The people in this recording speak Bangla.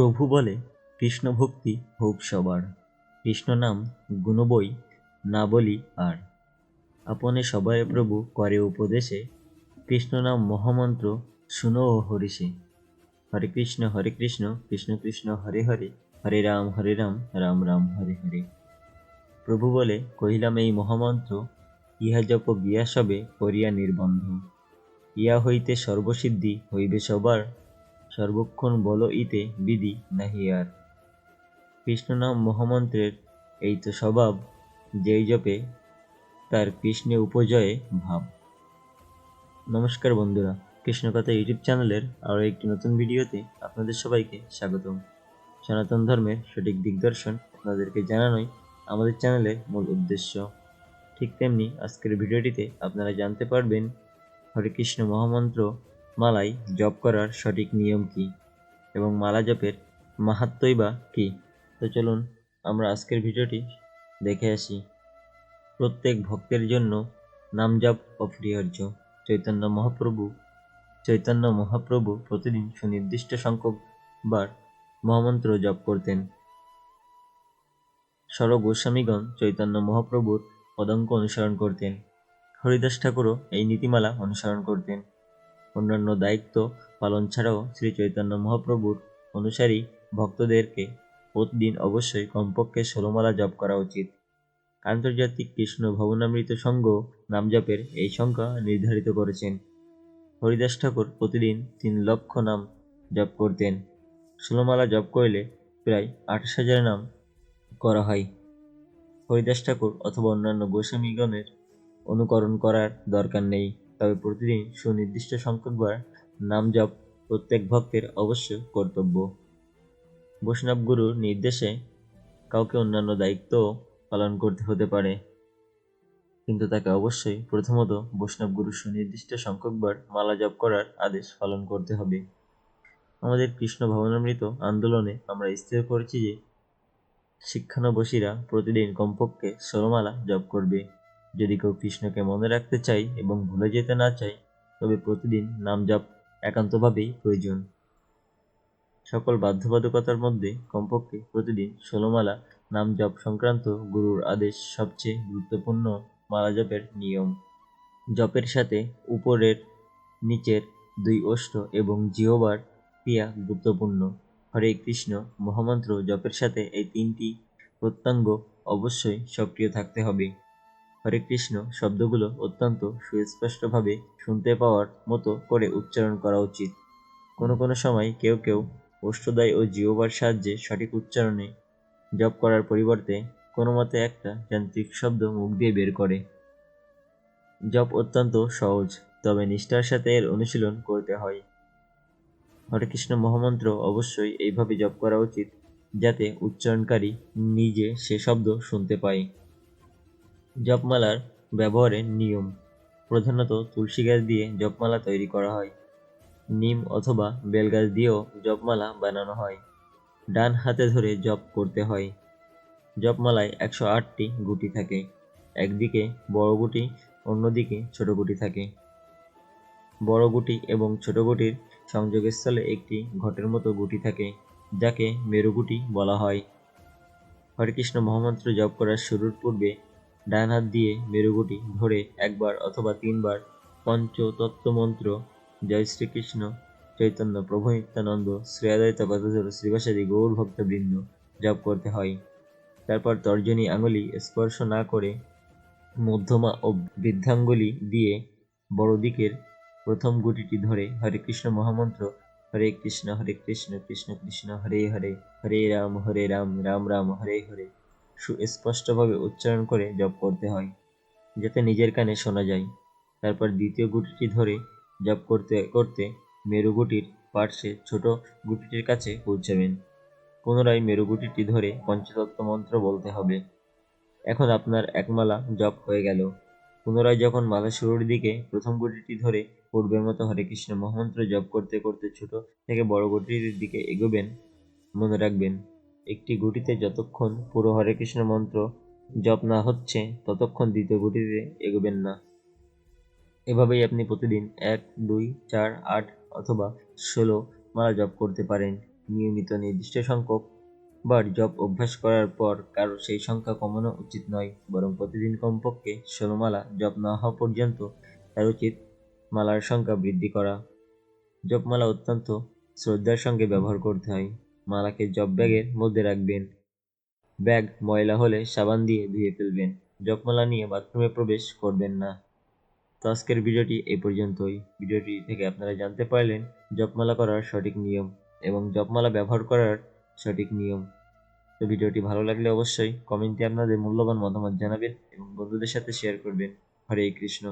প্রভু বলে কৃষ্ণ ভক্তি হোক সবার। কৃষ্ণ নাম গুণবই না বলি আর। আপনে সবাই প্রভু করে উপদেশে, কৃষ্ণ নাম মহামন্ত্র, শুনো ও হরিষে। হরে কৃষ্ণ হরে কৃষ্ণ কৃষ্ণ কৃষ্ণ, হরে হরে হরে রাম হরে রাম রাম রাম, হরে হরে। প্রভু বলে, কহিলাম এই মহামন্ত্র, ইহা জপ গিয়া সবে করিয়া নির্বন্ধ। ইয়া হইতে সর্বসিদ্ধি হইবে সবার সর্বক্ষণ বল ইতে বিধি নাহি আর। কৃষ্ণ নাম মহামন্ত্রের এই তো স্বভাব, যেই জপে তার কৃষ্ণে উপজয়ে ভাব। নমস্কার বন্ধুরা কৃষ্ণকথা ইউটিউব চ্যানেলের আরও একটি নতুন ভিডিওতে আপনাদের সবাইকে স্বাগতম। সনাতন ধর্মের সঠিক দিগদর্শন আপনাদেরকে জানানোই আমাদের চ্যানেলের মূল উদ্দেশ্য। ঠিক তেমনি আজকের ভিডিওটিতে আপনারা জানতে পারবেন হরে কৃষ্ণ মহামন্ত্র মালাই জপ করার সঠিক নিয়ম কি এবং মালা জপের মাহাত্মই বা কী? তো চলুন আমরা আজকের ভিডিওটি দেখে আসি। প্রত্যেক ভক্তের জন্য নাম জপ অপরিহার্য। চৈতন্য মহাপ্রভু চৈতন্য মহাপ্রভু প্রতিদিন সুনির্দিষ্ট সংখ্যক বার মহামন্ত্র জপ করতেন। সর গোস্বামীগণ চৈতন্য মহাপ্রভুর পদঙ্ক অনুসরণ করতেন। হরিদাস ঠাকুরও এই নীতিমালা অনুসরণ করতেন। অন্যান্য দায়িত্ব পালন ছাড়াও শ্রী চৈতন্য মহাপ্রভুর অনুসারী ভক্তদেরকে প্রতিদিন অবশ্যই কমপক্ষে ষোলোমালা জপ করা উচিত। আন্তর্জাতিক কৃষ্ণ ভবনামৃত সংঘ নামজপের এই সংখ্যা নির্ধারিত করেছেন। হরিদাস ঠাকুর প্রতিদিন তিন লক্ষ নাম জপ করতেন। ষোলোমালা জপ করলে প্রায় আঠাশ হাজার নাম করা হয়। হরিদাস ঠাকুর অথবা অন্যান্য গোস্বামীগণের অনুকরণ করার দরকার নেই। তবে প্রতিদিন সুনির্দিষ্ট সংখ্যকবার নাম জপ প্রত্যেক ভক্তের অবশ্য কর্তব্য। বৈষ্ণব গুরুর নির্দেশে কাউকে অন্যান্য দায়িত্ব পালন করতে হতে পারে। কিন্তু তাকে অবশ্যই প্রথমত বৈষ্ণব গুরুর সুনির্দিষ্ট সংখ্যকবার মালা জপ করার আদেশ পালন করতে হবে। আমাদের কৃষ্ণ ভবনামৃত আন্দোলনে আমরা স্থির করেছি যে শিক্ষানবশীরা প্রতিদিন কমপক্ষে ষোলোমালা জপ করবে। যদি কেউ কৃষ্ণকে মনে রাখতে চাই এবং ভুলে যেতে না চায়, তবে প্রতিদিন নাম জপ একান্তভাবেই প্রয়োজন। সকল বাধ্যবাধকতার মধ্যে কমপক্ষে প্রতিদিন ষোলোমালা নাম জপ সংক্রান্ত গুরুর আদেশ সবচেয়ে গুরুত্বপূর্ণ মালা জপের নিয়ম। জপের সাথে উপরের নিচের দুই ওষ্ঠ এবং জিহবার ক্রিয়া গুরুত্বপূর্ণ। হরে কৃষ্ণ, মহামন্ত্র জপের সাথে এই তিনটি প্রত্যঙ্গ অবশ্যই সক্রিয় থাকতে হবে। হরে কৃষ্ণ শব্দগুলো অত্যন্ত সুস্পষ্টভাবে শুনতে পাওয়ার মতো করে উচ্চারণ করা উচিত। কোনো কোনো সময় কেউ কেউ অষ্টদায় ও জিওবার সাহায্যে সঠিক উচ্চারণে জপ করার পরিবর্তে কোনো মতে একটা যান্ত্রিক শব্দ মুখ দিয়ে বের করে। জপ অত্যন্ত সহজ, তবে নিষ্ঠার সাথে এর অনুশীলন করতে হয়। হরে কৃষ্ণ মহামন্ত্র অবশ্যই এইভাবে জপ করা উচিত, যাতে উচ্চারণকারী নিজে সে শব্দ শুনতে পায়। জপমালার ব্যবহারের নিয়ম। প্রধানত তুলসী গাছ দিয়ে জপমালা তৈরি করা হয়। নিম অথবা বেলগাছ দিয়েও জপমালা বানানো হয়। ডান হাতে ধরে জপ করতে হয়। জপমালায় একশো আটটি গুটি থাকে। একদিকে বড় গুটি, অন্যদিকে ছোট গুটি থাকে। বড় গুটি এবং ছোট গুটির সংযোগস্থলে একটি ঘটের মতো গুটি থাকে, যাকে মেরুগুটি বলা হয়। হরেকৃষ্ণ মহামন্ত্র জপ করার শুরুর পূর্বে ডান হাত দিয়ে মেরুগুটি ধরে একবার অথবা তিনবার পঞ্চতত্ত্ব মন্ত্র জয় শ্রীকৃষ্ণ, চৈতন্য প্রভু নিত্যানন্দ শ্রেয়াদয়িত গদাধর শ্রীবাসাদি গৌর ভক্তবৃন্দ জপ করতে হয়। তারপর তর্জনী আঙুলি স্পর্শ না করে মধ্যমা ও বৃদ্ধাঙ্গুলি দিয়ে বড় দিকের প্রথম গুটিটি ধরে হরে কৃষ্ণ মহামন্ত্র, হরে কৃষ্ণ হরে কৃষ্ণ কৃষ্ণ কৃষ্ণ, হরে হরে হরে রাম হরে রাম রাম রাম, হরে হরে। সুস্পষ্টভাবে উচ্চারণ করে জপ করতে হয়, যাতে নিজের কানে শোনা যায়। তারপর দ্বিতীয় গুটিটি ধরে জপ করতে করতে মেরু গুটির পার্শ্বে ছোট গুটিটির কাছে পৌঁছাবেন। পুনরায় মেরু গুটিটি ধরে পঞ্চতত্ত্ব মন্ত্র বলতে হবে। এখন আপনার একমালা জপ হয়ে গেল। পুনরায় যখন মালা শুরুর দিকে প্রথম গুটিটি ধরে পূর্বের মতো হরে কৃষ্ণ মহামন্ত্র জপ করতে করতে ছোট থেকে বড় গুটির দিকে এগোবেন, মনে রাখবেন। একটি গুটিতে যতক্ষণ পুরো হরে কৃষ্ণ মন্ত্র জপ না হচ্ছে, ততক্ষণ দ্বিতীয় গুটিতে এগোবেন না। এভাবেই আপনি প্রতিদিন এক, দুই, চার, আট অথবা ষোলো মালা জপ করতে পারেন। নিয়মিত নির্দিষ্ট সংখ্যক বার জপ অভ্যাস করার পর কারও সেই সংখ্যা কমানো উচিত নয়, বরং প্রতিদিন কমপক্ষে ষোলো মালা জপ না হওয়া পর্যন্ত তার উচিত মালার সংখ্যা বৃদ্ধি করা। জপমালা অত্যন্ত শ্রদ্ধার সঙ্গে ব্যবহার করতে হয়। মালাকে জপ ব্যাগের মধ্যে রাখবেন। ব্যাগ ময়লা হলে সাবান দিয়ে ধুয়ে ফেলবেন। জপমালা নিয়ে বাথরুমে প্রবেশ করবেন না। তো আজকের ভিডিওটি এই পর্যন্তই। ভিডিওটি থেকে আপনারা জানতে পারলেন জপমালা করার সঠিক নিয়ম এবং জপমালা ব্যবহার করার সঠিক নিয়ম। তো ভিডিওটি ভালো লাগলে অবশ্যই কমেন্টে আপনাদের মূল্যবান মতামত জানাবেন এবং বন্ধুদের সাথে শেয়ার করবেন। হরে কৃষ্ণ।